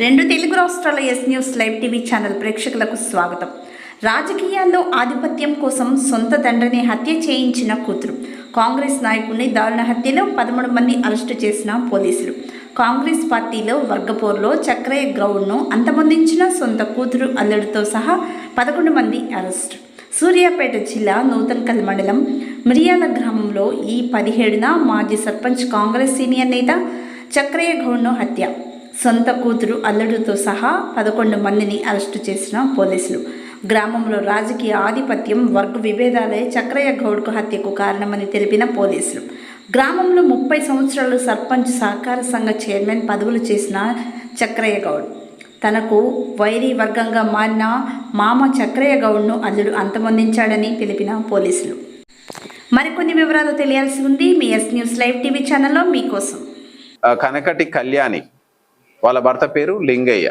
రెండు తెలుగు రాష్ట్రాల S news live TV channel ప్రేక్షకులకు స్వాగతం. రాజకీయాల్లో ఆధిపత్యం కోసం సొంత తండ్రిని హత్య చేయించిన కూతురు. కాంగ్రెస్ నాయకుడిని దారుణ హత్యలో పదమూడు మంది అరెస్టు చేసిన పోలీసులు. కాంగ్రెస్ పార్టీలో వర్గపోర్లో చక్రయ్య గ్రౌండ్ను అంతమొందించిన సొంత కూతురు అల్లుడితో సహా పదకొండు మంది అరెస్టు. సూర్యాపేట జిల్లా నూతన్కల్ మండలం మిరియాల గ్రామంలో ఈ పదిహేడున మాజీ సర్పంచ్ కాంగ్రెస్ సీనియర్ నేత చక్రయ్య గౌడ్ను హత్య. సొంత కూతురు అల్లుడితో సహా పదకొండు మందిని అరెస్టు చేసిన పోలీసులు. గ్రామంలో రాజకీయ ఆధిపత్యం వర్గ విభేదాలే చక్రయ్య గౌడ్కు హత్యకు కారణమని తెలిపిన పోలీసులు. గ్రామంలో ముప్పై సంవత్సరాలు సర్పంచ్ సహకార సంఘ చైర్మన్ పదవులు చేసిన చక్రయ్య గౌడ్. తనకు వైరీ వర్గంగా మారిన మామ చక్రయ్య గౌడ్ను అల్లుడు అంతమొందించాడని తెలిపిన పోలీసులు. మరికొన్ని వివరాలు తెలియాల్సి ఉంది. మీ ఎస్ న్యూస్ లైవ్ టీవీ ఛానల్లో మీకోసం. కనకటి కళ్యాణి. వాళ్ళ భర్త పేరు లింగయ్య.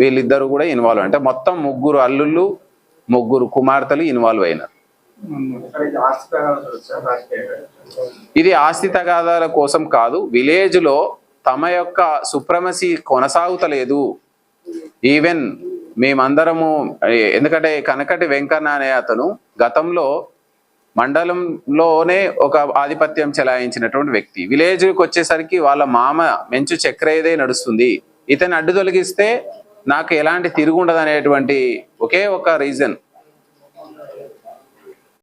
వీళ్ళిద్దరు కూడా ఇన్వాల్వ్ అంటే మొత్తం ముగ్గురు అల్లుళ్ళు ముగ్గురు కుమార్తెలు ఇన్వాల్వ్ అయినారు. ఇది ఆస్తి తగాదాల కోసం కాదు విలేజ్లో తమ యొక్క సుప్రమసీ కొనసాగుతలేదు. ఈవెన్ మేమందరము ఎందుకంటే కనకటి వెంకన్న అనే అతను గతంలో మండలంలోనే ఒక ఆధిపత్యం చెలాయించినటువంటి వ్యక్తి. విలేజ్కి వచ్చేసరికి వాళ్ళ మామ మెంచు చక్రయ్యదే నడుస్తుంది. ఇతను అడ్డు తొలగిస్తే నాకు ఎలాంటి తిరుగుండదు అనేటువంటి ఒకే ఒక రీజన్.